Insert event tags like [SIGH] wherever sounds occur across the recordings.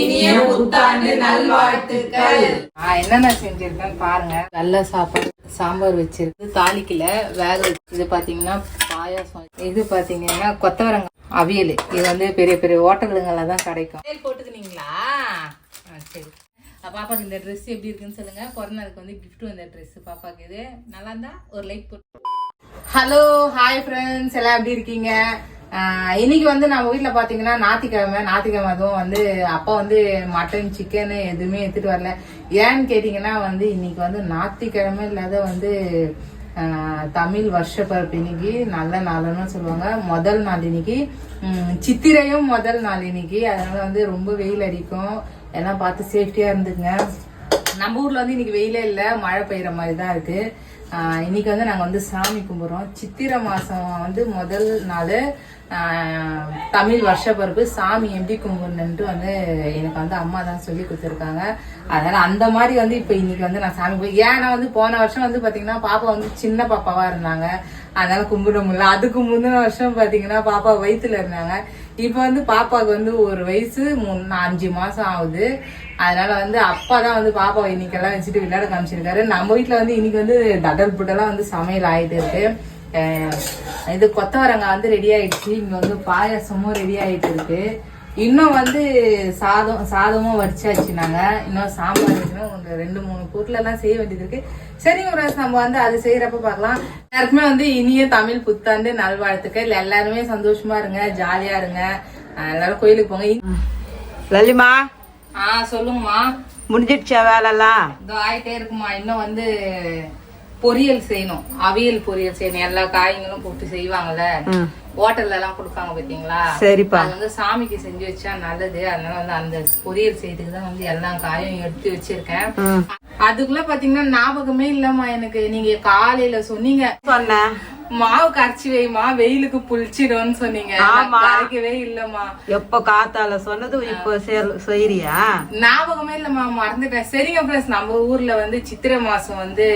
இனிய புத்தாண்டு நல்வாழ்த்துக்கள். நான் என்னென்ன செஞ்சிருக்கேன்னு பாருங்க. நல்ல சாப்பாடு சாம்பார் வச்சிருக்கு. தாளிக்கல வேக இது பாத்தீங்கன்னா பாயாசம். இது பாத்தீங்கன்னா கொத்தவரங்காய் அவியல். இது வந்து பெரிய பெரிய ஹோட்டலுங்கள்ல தான் கிடைக்கும். சேல் போட்டுக்கினீங்களா? சரி. பாப்பாக்கு இந்த Dress எப்படி இருக்குன்னு சொல்லுங்க. பிறந்த நாளுக்கு வந்து gift வந்த Dress பாப்பாக்கு இது. நல்லா இருந்தா ஒரு லைக் போட்டு. ஹலோ ஹாய் ஃப்ரெண்ட்ஸ் எல்லாம் எப்படி இருக்கீங்க? இன்னைக்கு வந்து நம்ம வீட்டில் பார்த்தீங்கன்னா ஞாத்திக்கிழமை ஞாத்திக்கிழமை அதுவும் வந்து அப்பா வந்து மட்டன் சிக்கன் எதுவுமே எடுத்துட்டு வரல. ஏன்னு கேட்டீங்கன்னா வந்து இன்னைக்கு வந்து ஞாயிற்றுக்கிழமை இல்லாத வந்து தமிழ் வருஷ பிறப்பு இன்னைக்கு. நல்ல நாளுன்னு சொல்லுவாங்க. முதல் நாள் இன்னைக்கு. சித்திரையும் முதல் நாள் இன்னைக்கு. அதனால வந்து ரொம்ப வெயில் அடிக்கும். எல்லாம் பார்த்து சேஃப்டியாக இருந்துங்க நம்ம ஊரில் வந்து இன்னைக்கு வெயிலே இல்லை. மழை பெய்கிற மாதிரி தான் இருக்குது இன்னைக்கு வந்து நாங்கள் வந்து சாமி கும்பிட்றோம். சித்திரை மாதம் வந்து முதல் நாள் தமிழ் வருஷ பிறப்பு சாமி எப்படி கும்பிடணுன்ட்டு வந்து எனக்கு வந்து அம்மா தான் சொல்லி கொடுத்துருக்காங்க. அதனால அந்த மாதிரி வந்து இப்போ இன்னைக்கு வந்து நான் சாமி போய் ஏன்னா வந்து போன வருஷம் வந்து பார்த்தீங்கன்னா பாப்பா வந்து சின்ன பாப்பாவாக இருந்தாங்க. அதனால கும்பிட முடியல. அதுக்கு முந்தின வருஷம் பார்த்தீங்கன்னா பாப்பா வயிற்றுல இருந்தாங்க. இப்போ வந்து பாப்பாவுக்கு வந்து ஒரு வயசு மூணு அஞ்சு மாசம் ஆகுது. அதனால வந்து அப்பா தான் வந்து பாப்பாவை இன்னைக்கெல்லாம் வச்சுட்டு விளையாட காமிச்சிருக்காரு. நம்ம வீட்டில் வந்து இன்னைக்கு வந்து தடல் புட்டெல்லாம் வந்து சமையல் ஆயிட்டு இருக்கு. இது கொத்தவரங்காய் வந்து ரெடி ஆயிடுச்சு. இங்க வந்து பாயாசமும் ரெடி ஆயிட்டு இருக்கு. இன்னும் வந்து சாதம் சாதமும் வடிச்சாச்சு நாங்க. இன்னும் சாம்பார் வைக்கணும் ஒரு ரெண்டு மூணு பொருள் எல்லாம் செய்ய வேண்டியது இருக்கு. சரிங்க ஃப்ரெண்ட்ஸ் நம்ம வந்து அது செய்யறப்ப பார்க்கலாம். எல்லாருக்குமே வந்து இனிய தமிழ் புத்தாண்டு நல்வாழ்த்துக்கள். எல்லாருமே சந்தோஷமா இருங்க ஜாலியா இருங்க. எல்லாரும் கோயிலுக்கு போங்க. லலிமா ஆ சொல்லுங்கம்மா. முடிஞ்சிடுச்சா வேலைலாம்? இதோ ஆயிட்டே இருக்குமா இன்னும் வந்து பொரியல் செய்யணும். அவியல் பொரியல் செய்யணும். எல்லா காய்களும் போட்டு செய்வாங்கல்ல. ஹோட்டல்ல எல்லாம் கொடுப்பாங்க பாத்தீங்களா? சரிப்பா. அது வந்து சாமிக்கு செஞ்சு வச்சா நல்லது. அதனால வந்து அந்த பொரியல் செய்யறதுக்கு தான் வந்து எல்லா காயும் எடுத்து வச்சிருக்கேன். அதுக்குள்ள பாத்தீங்கன்னா ஞாபகமே இல்லம்மா எனக்கு. நீங்க காலையில சொன்னீங்க. சொன்னேன் மாவு கரைச்சி வைமா வெயிலுக்கு புளிச்சிடும்னு சொன்னீங்க. கரைக்கவே இல்லம்மா. எப்ப காத்தால சொன்னது இப்ப செய்யறியா ஞாபகமே இல்லம்மா மறந்துட்டேன். சரிங்க ஃப்ரெண்ட்ஸ் நம்ம ஊர்ல வந்து சித்திரை மாசம் வந்து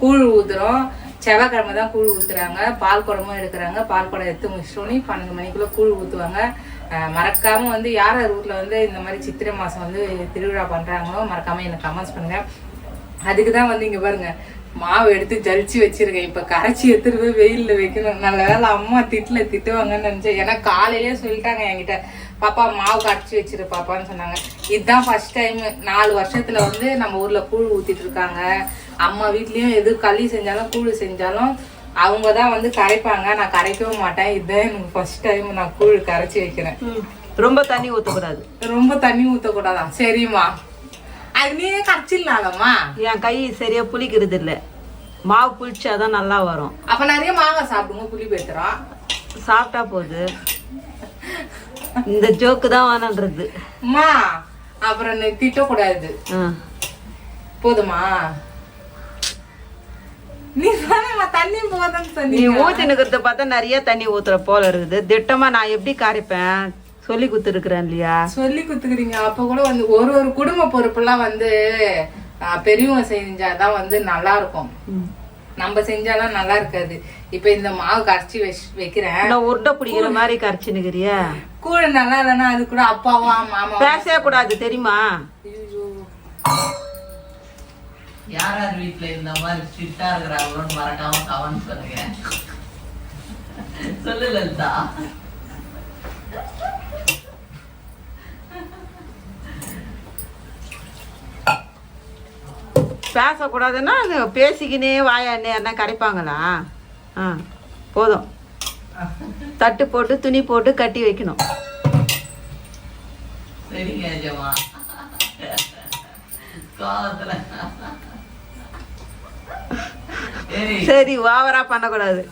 கூழ் ஊத்துறோம் செவ்வாய்க்கிழமை தான் கூழ் ஊற்றுறாங்க பால் குடமும் எடுக்கிறாங்க. பால் குடம் எடுத்து முடிச்சோன்னே பன்னெண்டு மணிக்குள்ளே கூழ் ஊற்றுவாங்க மறக்காமல் வந்து யார் யார் வந்து இந்த மாதிரி சித்திரை மாசம் வந்து திருவிழா பண்றாங்களோ மறக்காமல் எனக்கு கமெண்ட்ஸ் பண்ணுங்க. அதுக்கு தான் வந்து இங்கே பாருங்க மாவு எடுத்து ஜலிச்சு வச்சிருக்கேன். இப்போ கரைச்சி எடுத்துட்டு போய் வெயில்ல வைக்கணும். நல்ல வேலை அம்மா திட்டில் திட்டுவாங்கன்னு நினச்சேன். ஏன்னா காலையிலேயே சொல்லிட்டாங்க என்கிட்ட. பாப்பா மாவு கரைச்சி வச்சிரு பாப்பான்னு சொன்னாங்க. இதுதான் ஃபர்ஸ்ட் டைம் நாலு வருஷத்துல வந்து நம்ம ஊர்ல கூழ் ஊத்திட்டு இருக்காங்க. அம்மா வீட்லயும் எது களி செஞ்சாலும் கூழ் செஞ்சாலும் அவங்க தான் வந்து கரைப்பாங்க. நான் கரைக்கவும் மாட்டேன். இதுதான் எனக்கு ஃபர்ஸ்ட் டைம் நான் கூழ் கரைச்சி வைக்கிறேன். ரொம்ப தண்ணி ஊத்தக்கூடாது. ரொம்ப தண்ணி ஊத்தக்கூடாதா? சரிம்மா. அது நீயே கரைச்சிடலாம்மா என் கை சரியா புளிக்கிறது இல்ல மாவு புளிச்சாதான் நல்லா வரும். அப்ப நிறைய மாங்காய் சாப்பிடுங்க. புளி பேத்துறோம் சாப்பிட்டா போகுது இந்த ஜோக்கு தான் வேணான்றது அம்மா அப்புறம் திட்டக்கூடாது. போதுமா? நீ தண்ணி போதும்னு நீ ஊத்தினுக்கிறத பார்த்தா நிறைய தண்ணி ஊத்துற போல இருக்குது. திட்டமா நான் எப்படி கரைப்பேன்? சொல்லி கொடுத்துருக்குறேன் இல்லையா? சொல்லி குத்துக்கிறீங்க அப்ப கூட வந்து ஒரு ஒரு குடும்ப பொறுப்பெல்லாம் வந்து பெரியவங்க செஞ்சாதான் வந்து நல்லா இருக்கும். நம்ம செஞ்சாலாம் நல்லா இருக்காது. இப்ப இந்த மாவு கரைச்சி வச்சு வைக்கிறேன். நான் உருண்டை பிடிக்கிற மாதிரி கரைச்சுனுக்கிறியா கூட நல்லா இல்லைன்னா அது கூட அப்பாவா மாமா பேசவே கூடாது தெரியுமா? யார் யார் வீட்ல இந்த மாதிரி ஸ்ட்ரிக்டா இருக்கிறாங்களோன்னு மறக்காம கமெண்ட் பண்ணுங்க. சொல்லு லலிதா. பேசக்கூடாதுன்னா அது பேசிக்கினே வாயா நேர்னா கரைப்பாங்களா? ஆ போதும். தட்டு போட்டு துணி போட்டு கட்டி வைக்கணும். சரி. ஓவரா பண்ணக்கூடாது.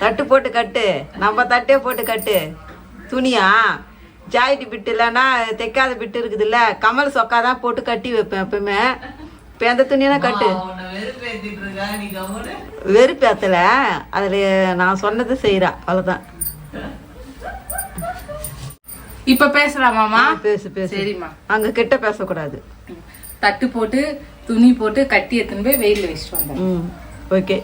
தட்டு போட்டு கட்டு. நம்ம தட்டே போட்டு கட்டு. துணியா? ஜாயிட்டு பிட்டு இல்லைன்னா தைக்காத பிட்டு இருக்குதுல்ல. கமல் சொக்கா தான் போட்டு கட்டி வைப்பேன் எப்பவுமே இப்போ எந்த துணியெல்லாம் கட்டு. வெறுப்பேத்தல அதில் நான் சொன்னது செய்கிறா அவ்வளோதான் இப்ப பேசலாமாமா பேசு பேசு. சரிம்மா. அங்கே கிட்ட பேசக்கூடாது. தட்டு போட்டு துணி போட்டு கட்டி எடுத்துன்னு போய் வெயில்ல வச்சுட்டு வந்தேன். ம் ஓகே.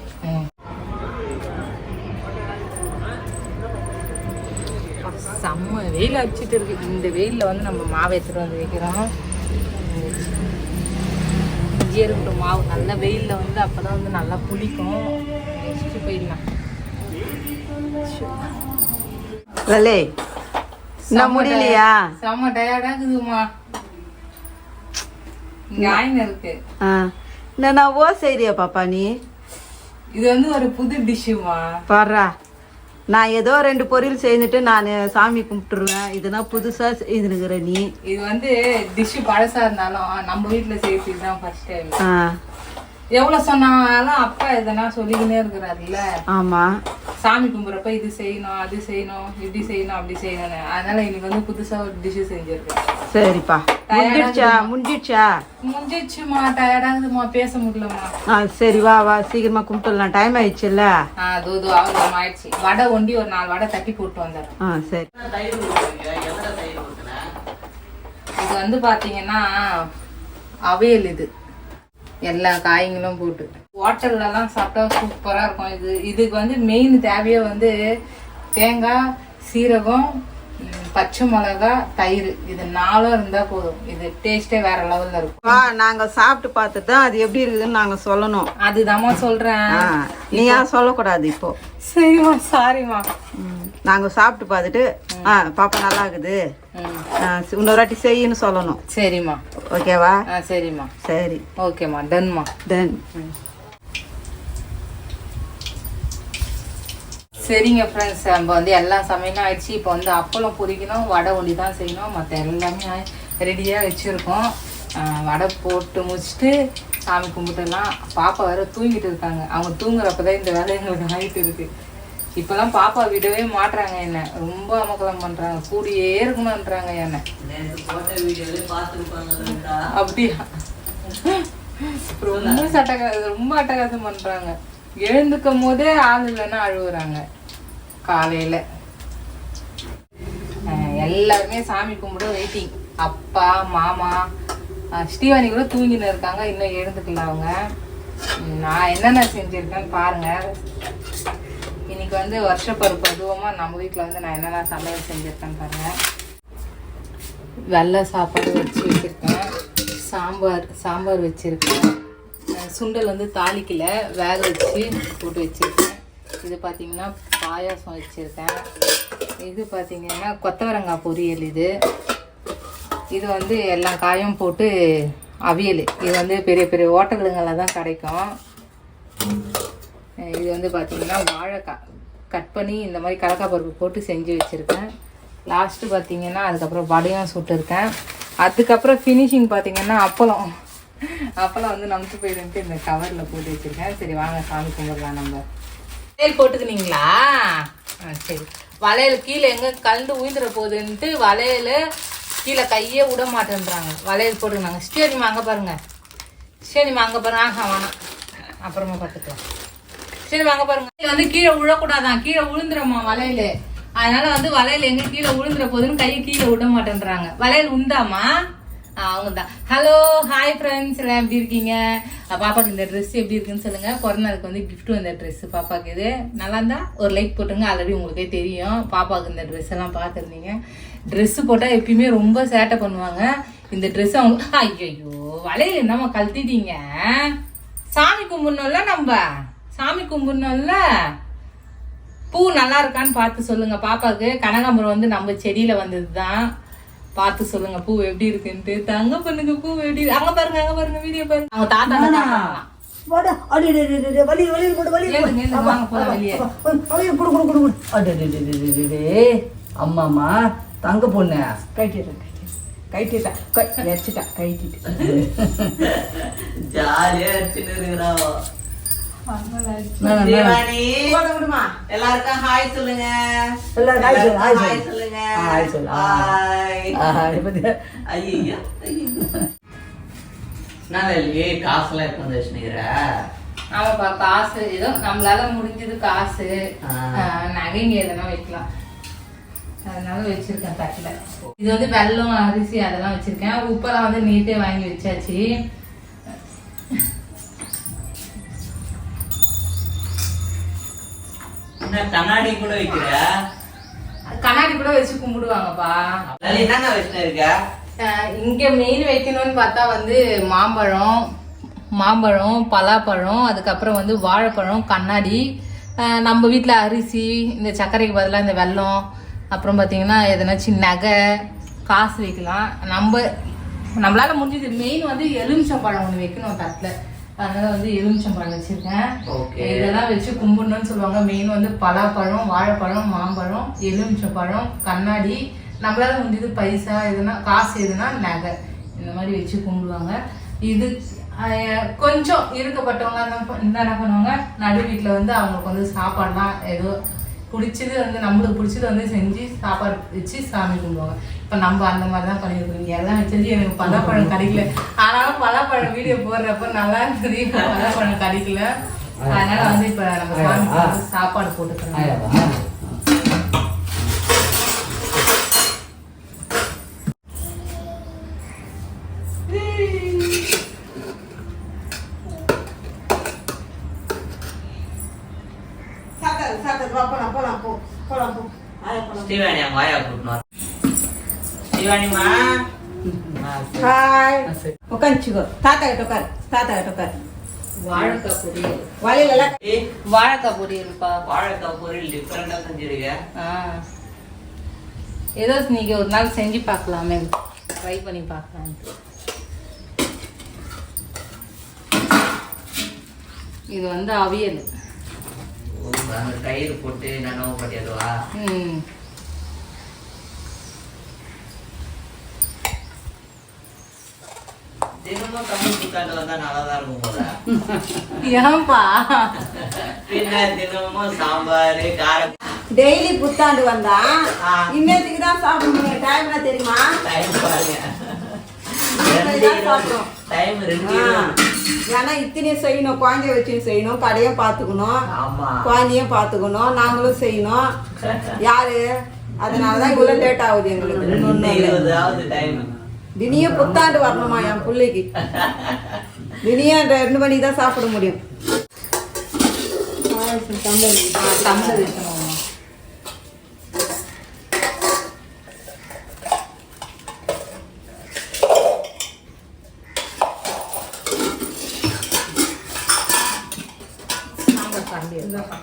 செம்ம வெயில் அடிச்சிட்டு இருக்கு. இந்த வெயிலில் வந்து நம்ம மாவை எடுத்துகிட்டு வந்து வைக்கிறோம். இங்கே இருக்கிற மாவு நல்ல வெயிலில் வந்து அப்போ தான் வந்து நல்லா புளிக்கும் வச்சுட்டு போயிடலாம். லலே இன்னும் முடியலையா? செம்ம டயர்டாக இருக்குதுமா ஆயின் இருக்கு. ஆ என்னண்ணா ஓ செய்றியா பாப்பா நீ? இது வந்து ஒரு புது டிஷ்ஷுமா பாடுறா. நான் ஏதோ ரெண்டு பொரியல் செய்துட்டு நான் சாமி கும்பிட்டுருவேன். இதுனா புதுசா செய்துனுக்குற நீ? இது வந்து டிஷ்ஷு பழசா இருந்தாலும் நம்ம வீட்டில் செய்யறது தான் ஃபர்ஸ்ட் டைம் ஆ. எவ்வளோ சொன்னாலும் அப்பா எதனா சொல்லிக்கினே இருக்கிறாருல்ல ஆமா. சாமி கும்பிட்றப்ப இது செய்யணும் அது செய்யணும் இப்படி செய்யணும் அப்படி செய்யணும்னு. அதனால இன்னைக்கு வந்து புதுசா ஒரு டிஷ்ஷு செஞ்சிருக்கேன் சரிப்பா. முடிஞ்சிடுச்சா முடிஞ்சிடுச்சா முடிஞ்சிச்சுமா டயர்டாகுதுமா பேச முடியலம்மா. ஆ சரி வா வா சீக்கிரமா கும்பிட்டுடலாம் டைம் ஆயிடுச்சுல்ல? ஆ தூது அவ்வளோ ஆயிடுச்சு. வடை ஒண்டி ஒரு நாலு வடை தட்டி போட்டு வந்தார் ஆ சரி. இது வந்து பாத்தீங்கன்னா அவியல் இது. எல்லா காய்களும் போட்டு. ஹோட்டல்லலாம் சாப்பிட்டா சூப்பராக இருக்கும். இது இதுக்கு வந்து மெயின் தேவையே வந்து தேங்காய் சீரகம் பச்சை மிளகா தயிர். இது நாலும் இருந்தா போதும். இது டேஸ்டே வேற லெவல்ல இருக்கும். நாங்க சாப்பிட்டு பார்த்துட்டு தான் அது எப்படி இருக்குதுன்னு நாங்க சொல்லணும். அதுதாம்மா சொல்றேன். ஆ நீ ஏன் சொல்லக்கூடாது இப்போ. சரிம்மா சாரிம்மா நாங்க சாப்பிட்டு பார்த்துட்டு ஆ பாப்பா நல்லா இருக்குது. இன்னொரு வாட்டி செய்யுன்னு சொல்லணும். சரிம்மா. ஓகேவா? சரிம்மா. சரி. ஓகேம்மா டன்மா தென் சரிங்க ஃப்ரெண்ட்ஸ் நம்ம வந்து எல்லா சமையலும் ஆயிடுச்சு. இப்போ வந்து அப்பளம் பொரிக்கணும் வடை ஒண்டி தான் செய்யணும். மற்ற எல்லாமே ரெடியாக வச்சுருக்கோம். வடை போட்டு முடிச்சுட்டு சாமி கும்பிட்டுலாம் பாப்பா வேற தூங்கிட்டு இருக்காங்க. அவங்க தூங்குறப்ப தான் இந்த வேலை எங்களுக்கு ஆகிட்டு இருக்கு. இப்போலாம் பாப்பா விடவே மாட்றாங்க என்ன. ரொம்ப அமக்கலம் பண்ணுறாங்க கூடியே இருக்கணுன்றாங்க என்ன. அப்படியா? ரொம்ப சட்டகா ரொம்ப அட்டகாசம் பண்றாங்க. எழுந்துக்கும் போதே ஆள் இல்லைன்னா அழுகுறாங்க காலையில எல்லாருமே சாமி கும்பிட வெயிட்டிங் அப்பா மாமா ஸ்ரீவாணி கூட தூங்கின்னு இருக்காங்க. இன்னும் எழுந்துக்கல அவங்க. நான் என்னென்ன செஞ்சிருக்கேன்னு பாருங்க. இன்னைக்கு வந்து வருஷப்பருப்பு அதுவுமா நம்ம வீட்டில் வந்து நான் என்னென்ன சமையல் செஞ்சிருக்கேன்னு பாருங்க. வெள்ளை சாப்பாடு வச்சு வச்சுருக்கேன். சாம்பார் சாம்பார் வச்சுருக்கேன். சுண்டல் வந்து தாளிக்கல வேக வச்சு போட்டு வச்சுருக்கேன். இது பார்த்தீங்கன்னா பாயாசம் வச்சுருக்கேன். இது பார்த்தீங்கன்னா கொத்தவரங்காய் பொரியல் இது. இது வந்து எல்லா காயும் போட்டு அவியல். இது வந்து பெரிய பெரிய ஹோட்டலுங்களில் தான் கிடைக்கும். இது வந்து பார்த்தீங்கன்னா வாழைக்காய். கட் பண்ணி இந்த மாதிரி கடக்காய் பருப்பு போட்டு செஞ்சு வச்சுருக்கேன். லாஸ்ட்டு பார்த்திங்கன்னா அதுக்கப்புறம் வடையும் சுட்டுருக்கேன். அதுக்கப்புறம் ஃபினிஷிங் பார்த்தீங்கன்னா அப்பளம். அப்பளம் வந்து நமக்கு போயிடுன்ட்டு இந்த கவரில் போட்டு வச்சுருக்கேன். சரி வாங்க சாமி கும்பிடலாம் நம்ம. வளையல் போட்டுக்கினீங்களா? ஆ சரி. வளையல் கீழே எங்கே கலந்து உயிந்துட போகுதுன்ட்டு வளையல் கீழே கையே விட மாட்டேன்றாங்க. வளையல் போட்டுக்கினாங்க ஸ்டேடியம் அங்கே பாருங்க. ஸ்டேடியம் அங்கே பாருங்க. ஆஹா வேணாம் அப்புறமா பார்த்துக்கலாம். சரி வாங்க பாருங்க. இது வந்து கீழே விழக்கூடாதான். கீழே விழுந்துருமா வளையல்? அதனால வந்து வளையல் எங்க கீழே விழுந்துற போதுன்னு கையை கீழே விட மாட்டேன்றாங்க. வளையல் உண்டாமா? அவங்க தான் ஹலோ ஹாய் ஃப்ரெண்ட்ஸ் எல்லாம் எப்படி இருக்கீங்க? பாப்பாக்கு இந்த ட்ரெஸ் எப்படி இருக்குன்னு சொல்லுங்க. பிறந்தநாளுக்கு வந்து கிஃப்ட் வந்த ட்ரெஸ் பாப்பாக்கு இது. நல்லா இருந்தா ஒரு லைக் போட்டுங்க ஆல்ரெடி உங்களுக்கே தெரியும். பாப்பாவுக்கு இந்த ட்ரெஸ் எல்லாம் பார்த்துருந்தீங்க. ட்ரெஸ் போட்டால் எப்பயுமே ரொம்ப சேட்டை பண்ணுவாங்க. இந்த ட்ரெஸ் அவங்க ஐயோ வளையல் என்னம்மா கழட்டிட்டீங்க? சாமி கும்பிடணும்ல நம்ம? சாமி கும்பிடணும்ல? பூ நல்லா இருக்கான்னு பார்த்து சொல்லுங்க பாப்பாவுக்கு. கனகாம்பரம் வந்து நம்ம செடியில வந்தது தான் பார்த்து சொல்லுங்க பூ எப்படி இருக்குன்ட்டு. தங்க பண்ணுங்க பூ எப்படி. அங்க பாருங்க அங்க பாருங்க வீடியோ பாருங்க. அவங்க தாத்தா. அம்மாமா தங்க பொண்ணு. கழ- வச்சுட்டேன், கழட்டிட்டேன். [LAUGHS] ஜாலியா எல்லாருக்கும் ஹாய் சொல்லுங்க. சொல்லு, hi ஹாய் சொல்லு. சொல்லுங்க. சொல்லு. ஹாய் பத்தி- ஐயா நான் இல்லையே காசுலாம் எப்போ வந்து வச்சுனுக்கிற? ஆமாப்பா காசு. ஏதோ நம்மளால முடிஞ்சது காசு. நகைங்க எதனா வைக்கலாம். அதனால வச்சிருக்கேன் தட்டுல. இது வந்து வெல்லம் அரிசி அதெல்லாம் வச்சிருக்கேன். உப்பெல்லாம் வந்து நீட்டே வாங்கி வச்சாச்சு. என்ன கண்ணாடி கூட வைக்கிற கண்ணாடி கூட வச்சு கும்பிடுவாங்கப்பா. என்னங்க வச்சுன்னு இருக்க? இங்க மெயின் வைக்கணும்னு பார்த்தா வந்து மாம்பழம் மாம்பழம் பலாப்பழம் அதுக்கப்புறம் வந்து வாழைப்பழம் கண்ணாடி நம்ம வீட்டில் அரிசி இந்த சர்க்கரைக்கு பதிலாக இந்த வெல்லம் அப்புறம் பார்த்தீங்கன்னா எதனாச்சும் நகை காசு வைக்கலாம். நம்ம நம்மளால முடிஞ்சது மெயின் வந்து எலுமிச்சம்பழம் ஒன்று வைக்கணும் தட்டில். அதனால வந்து எலுமிச்சம்பழம் வச்சிருக்கேன். இதெல்லாம் வச்சு கும்பிடணும்னு சொல்லுவாங்க. மெயின் வந்து பலாப்பழம் வாழைப்பழம் மாம்பழம் எலுமிச்சம்பழம் கண்ணாடி. நம்மளால முடிஞ்சது பைசா எதுனா காசு எதுனா நகை. இந்த மாதிரி வச்சு கும்பிடுவாங்க. இது கொஞ்சம் இருக்கப்பட்டவங்க என்ன என்ன பண்ணுவாங்க நடு வீட்டில் வந்து அவங்களுக்கு வந்து சாப்பாடுலாம் ஏதோ பிடிச்சது வந்து நம்மளுக்கு பிடிச்சது வந்து செஞ்சு சாப்பாடு வச்சு சாமி கும்பிடுவாங்க. இப்போ நம்ம அந்த மாதிரி தான் பண்ணியிருக்கோம் எல்லாம் வச்சது எனக்கு பலாப்பழம் கிடைக்கல. ஆனாலும் பலாப்பழம் வீடியோ போடுறப்ப நல்லா இருந்தது இப்போ பலாப்பழம் கிடைக்கல. அதனால வந்து இப்போ நம்ம வந்து சாப்பாடு போட்டுக்கிறோம். போலாம் போலாம் போ போலாம் போ. ஆயா போலாம். ஸ்ரீவாணி அவங்க ஆயா கூட்டணும் ஹாய் உட்காந்துச்சுக்கோ தாத்தா கிட்ட உட்கார் தாத்தா கிட்ட உட்கார் வாழைக்காய் பொரியல் வலையில எல்லாம் ஏய் வாழைக்காய் பொரியல்ப்பா வாழைக்காய் பொரியல் டிஃப்ரெண்டா செஞ்சிருக்க ஆ ஏதோ நீங்க ஒரு நாள் செஞ்சு பார்க்கலாமே ட்ரை பண்ணி பார்க்கலாம் இது வந்து அவியல் தயிர் போட்டு நனவு பண்ணிடுவா ம் தினமும் தமிழ் புத்தாண்டு வந்தா நல்லாதான் இருக்கும் போல. ஏன்பா? பின்ன தினமும் சாம்பார் காரம். டெய்லி புத்தாண்டு வந்தா. இன்னத்துக்கு தான் டைம்ல தெரியுமா? டைம் பாருங்க. டைம் ரெண்டு. ஏன்னா இத்தனையும் செய்யணும். குழந்தைய வச்சு செய்யணும். கடையும் பார்த்துக்கணும். குழந்தையும் பார்த்துக்கணும். நாங்களும் செய்யணும். யாரு? அதனாலதான் இவ்வளவு லேட் ஆகுது எங்களுக்கு. தினிய புத்தாண்டு வரணுமா என் பிள்ளைக்கு? தினியும் ரெண்டு மணிக்கு தான் சாப்பிட முடியும். ஆ, தமிழ் வைக்கணும் சாம்பார் கரண்டி இருக்கு.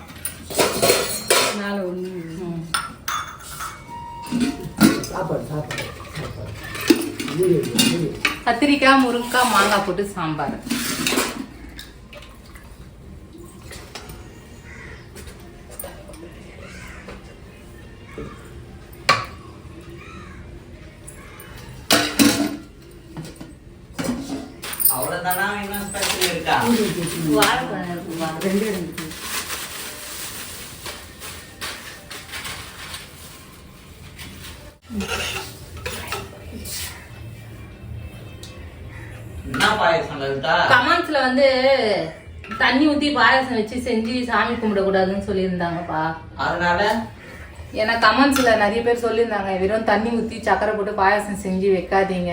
நாலு ஒன்று ம். சாப்பாடு சாப்பாடு சாப்பாடு வீடியோ வீடியோ கத்திரிக்காய் முருங்கைக்காய் மாங்காய் போட்டு சாம்பார். அவ்வளவுதானா? இன்னும் ஸ்பெஷல் இருக்கா? வாழைப்பழம் இருக்குப்பா தண்ணி ஊத்தி பாயாசம் வச்சு செஞ்சு சாமி கும்பிடக்கூடாதுன்னு சொல்லியிருந்தாங்கப்பா. அதனால ஏன்னா கமெண்ட்ஸ்ல நிறைய பேர் சொல்லியிருந்தாங்க வெறும் தண்ணி ஊத்தி சக்கரை போட்டு பாயாசம் செஞ்சு வைக்காதீங்க.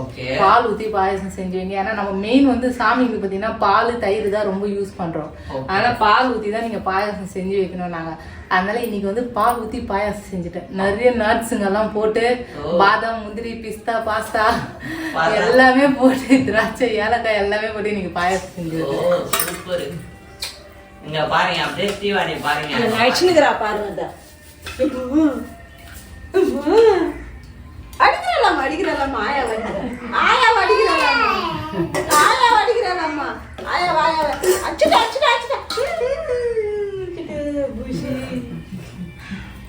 ஓகே. பால் ஊத்தி பாயாசம் செஞ்சு வைங்க. ஏன்னா நம்ம மெயின் வந்து சாமிக்கு பாத்தீங்கன்னா பால் தயிர் தான் ரொம்ப யூஸ் பண்றோம். அதனால பால் ஊத்தி தான் நீங்க பாயாசம் செஞ்சு வைக்கணும் நாங்க அதனால இன்னைக்கு வந்து பால் ஊத்தி பாயாசம் செஞ்சுட்டேன். நிறைய நட்ஸுங்க எல்லாம் போட்டு. பாதாம் முந்திரி பிஸ்தா பாஸ்தா. எல்லாமே போட்டு திராட்சை ஏலக்காய் எல்லாமே போட்டு இன்னைக்கு பாயாசம் செஞ்சு இங்க பாருங்க அப்படியே பாருங்க. பாருங்க. அடிக்கிறாளாம் அடிக்கிறாளாம் ஆயா ஆயா அடிக்கிறாளாம் ஆயா அடிக்கிறாளாம்மா ஆயா ஆயா அச்சுடா அச்சுடா அச்சுடா புஷி.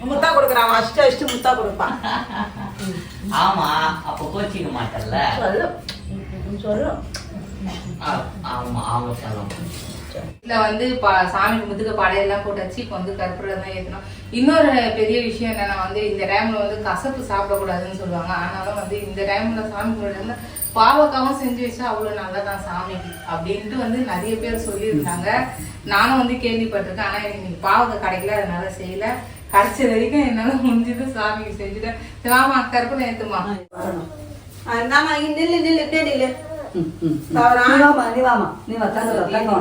முத்தா கொடுக்குறான் அஷ்ட அஷ்டு முத்தா கொடுப்பான் ஆமா அப்ப கோச்சிக்க மாட்டல்ல? சொல்லும். ஆ- ஆமா ஆமா சொல்லலாம் இதுல வந்து பா சாமி கும்பிட்டுக்கு படையெல்லாம் போட்டாச்சு இப்போ வந்து கற்பூரம் தான் ஏற்றணும் இன்னொரு பெரிய விஷயம் என்னன்னா வந்து இந்த டைம்ல வந்து கசப்பு சாப்பிடக்கூடாதுன்னு சொல்லுவாங்க. ஆனாலும் வந்து இந்த டைம்ல சாமி கும்பிடுறது பாவக்காவும் செஞ்சு வச்சா அவ்வளவு நல்லதான் சாமி அப்படின்ட்டு வந்து நிறைய பேர் சொல்லியிருந்தாங்க. நானும் வந்து கேள்விப்பட்டிருக்கேன். ஆனா எனக்கு இன்னைக்கு பாவக்காய் கிடைக்கல அதனால செய்யல. கிடைச்ச வரைக்கும் என்னால முடிஞ்சது சாமிக்கு செஞ்சுட்டேன். சரி, கற்பனை கற்பூரம் ஏத்துமா நாம நில்லு நில்லு இப்படியே நில்லு ம் ம் தவறா நீ வா தங்க வா தங்க வா?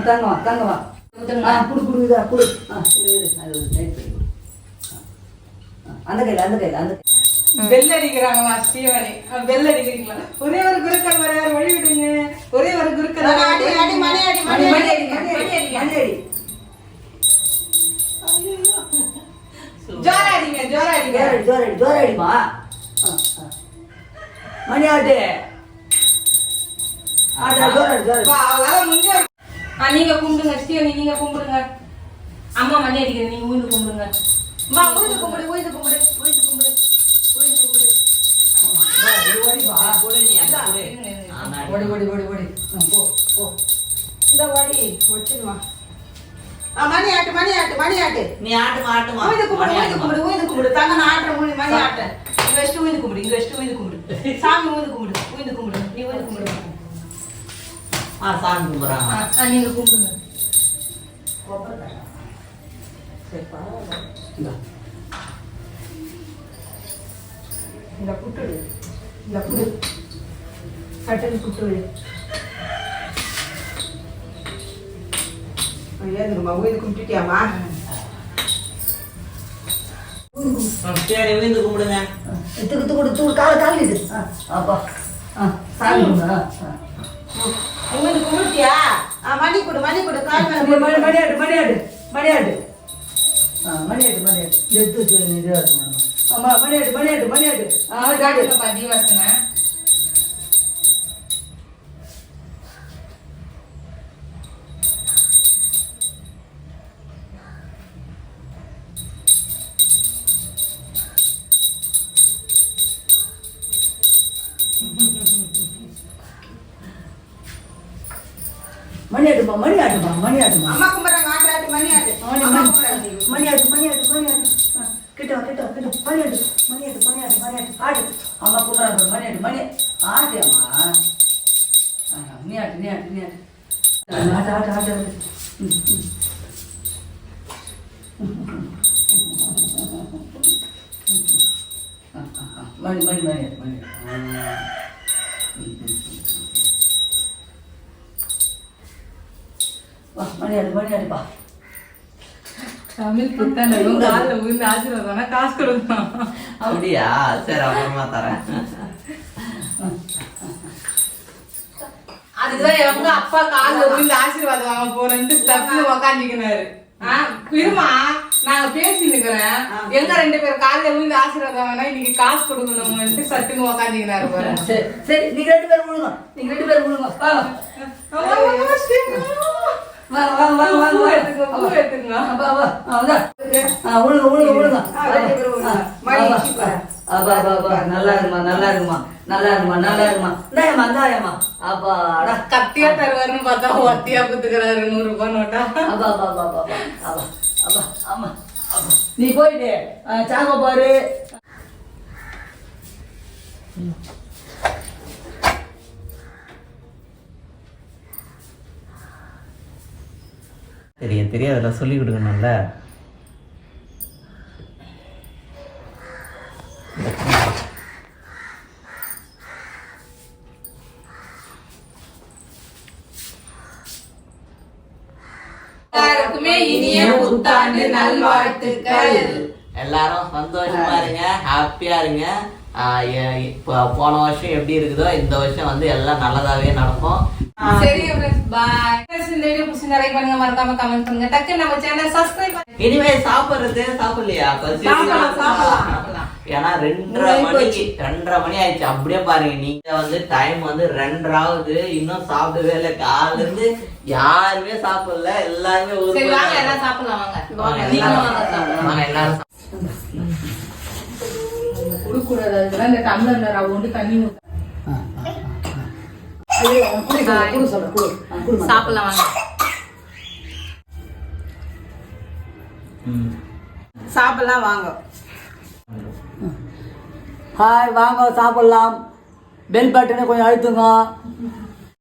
தங்க வா தங்க வா? ஆ குடு குடு இதா குடு ஆ இரு இரு அது ஒரு டைட் பண்ணி கொடு அந்த கையில் அந்த கையில் அந்த பெல் அடிக்கிறாங்களா ஸ்ரீவாணி பெல் அடிக்கிறீங்களா ஒரே ஒரு குருக்கள் வர வழி விடுங்க ஒரே ஒரு குருக்கள் அடி அடி மணி அடி மணி மணி அடி அடி மணி அடி மணி அடி ஜோரா அடிங்க ஜோரா மணி ஆட்டு நீங்க கும்பிடுங்க ஸ்ரீவாணி நீங்க கும்பிடுங்க. அம்மா மணி அடிக்கிறேன் நீங்க ஊந்து கும்பிடுங்க. அம்மா ஊந்து கும்பிடு ஊந்து கும்பிடு ஊந்து கும்பிடு ஊந்து கும்பிடு. மணி ஆட்டு மணி ஆட்டு மணி ஆட்டு. நீ ஆட்டுமா ஆட்டுமா? ஊய்ந்து கும்பிடு. கும்பிடு ஊய்ந்து கும்பிடு. தங்க நான் ஆட்டுற மூணு மணி ஆட்டு இங்க கும்பிடு இங்க வச்சுட்டு ஊய்ந்து கும்பிடு. சாமி ஊய்ந்து கும்பிடு ஊய்ந்து கும்பிடு. நீ ஊய்ந்து கும்பிடு. ஆ சாமி கும்பிடுறாங்க. ஆ, ஆ, நீங்க கும்பிடுங்க. இந்தா. இந்த புட்டுடு இந்த புடு கட்டல் புட்டுடு ஏந்துருமா ஊய்ந்து கும்பிட்டுட்டியாமா சரி விழுந்து கும்பிடுங்க. இத்து குத்து கொடு தூள் கால கால் இது ஆ, அப்பா. ஆ சாமி கும்பிடு, ஆ, ஆ. ஊய்ந்து கும்பிட்டியா ஆ மணி கொடு மணி கொடு கால் மேல மணி மணி மணியாட்டு மணியாட்டு மணியாட்டு ஆ இது எடுத்து வச்சு இது ஆமா மணியாட்டு மணியாட்டு மணியாட்டு ஆ காட்டு காட்டுங்கப்பா தீவாசனை மணியாட்டுமா மணியாட்டுமா மணியாட்டுமா அம்மா கும்பிட்றாங்க ஆட்டு ஆட்டு மணி ஆட்டு மணி அம்மா மணி கும்பிட்றாங்க மணியாட்டு மணியாட்டு மணியாட்டு ஆ, கிட்ட வா, கிட்ட வா, கிட்ட வா. மணியாட்டு மணியாட்டு மணியாட்டு மணியாட்டு ஆடு அம்மா கூப்பிட்றாங்க மணியாட்டு மணி ஆட்டு அம்மா ஆ, நீ ஆட்டு நீ ஆட்டு நீ ஆட்டு ஆட்டு ஆட்டு ஆட்டு ஆட்டு ம், ம். ஆ, ஆ, ஆ. மணி மணி மணியாட்டு மணியாட்டு ஆ. ம், ம், ம். வா தமிழ் புத்தாண்டும் காலில் விழுந்து ஆசீர்வாதம்னா காசு கொடுக்கணும் அப்படியா சரி அப்புறமா தரேன் அதுதான் எங்க அப்பா காலில் விழுந்து ஆசீர்வாதம் வாங்க போறேன்ட்டு ஸ்டெப்ல உக்காந்துக்கினாரு இருமா நாங்க பேசி நிக்கிறேன் எங்க ரெண்டு பேரும் காலில் விழுந்து ஆசீர்வாதம் வாங்கினா இன்னைக்கு காசு கொடுக்கணும்னு சட்டுன்னு உக்காந்துக்கினாரு சரி சரி நீங்க ரெண்டு பேரும் விழுங்க நீங்க ரெண்டு பேரும் விழுங்க நல்லா இருக்குமா நல்லா இருக்குமா நல்லா இருக்குமா நல்லா இருக்குமா இந்தாயம்மா இந்தாயம்மா அப்பாடா கத்தியா தருவாருன்னு பார்த்தா ஒத்தியா குத்துக்கிறாரு நூறு ரூபாய் நோட்டா அப்பா அப்பா அப்பா அப்பா அப்பா ஆமா. நீ போயிட்டு சாங்க பாரு தெரியும் தெரியாதுல சொல்லி கொடுக்கணும்ல. எல்லாருக்குமே இனிய புத்தாண்டு நல்வாழ்த்துக்கள். எல்லாரும் சந்தோஷமா இருங்க ஹாப்பியா இருங்க. போன வருஷம் எப்படி இருக்குதோ இந்த வருஷம் வந்து எல்லாம் நல்லதாவே நடக்கும். சரி பாய் இந்த வீடியோ பிடிச்சிருந்தா லைக் பண்ணுங்க மறக்காம கமெண்ட் பண்ணுங்க. டக்கு நம்ம சேனல் சப்ஸ்கிரைப் இனிமே சாப்பிடுறது சாப்பிடலையா? சாப்பிடலாம், சாப்பிடலாம். ஏன்னா ரெண்டரை மணிக்கு ரெண்டரை மணி ஆயிடுச்சு. அப்படியே பாருங்க நீங்க வந்து டைம் வந்து ரெண்டரை ஆகுது இன்னும் சாப்பிடவே இல்லை. காலைல இருந்து யாருமே சாப்பிடல. எல்லாருமே சரி வாங்க. எல்லாம் சாப்பிடலாம் வாங்க. எல்லாரும் கொடுக்கூடாது இந்த டம்ளர்ல ரவ உண்டு தண்ணி ஊத்த சாப்பிடலாம் வாங்க. சாப்பிடலாம் வாங்க. ஹாய் வாங்க சாப்பிடலாம். பெல் பட்டனை கொஞ்சம் அழுத்துங்க.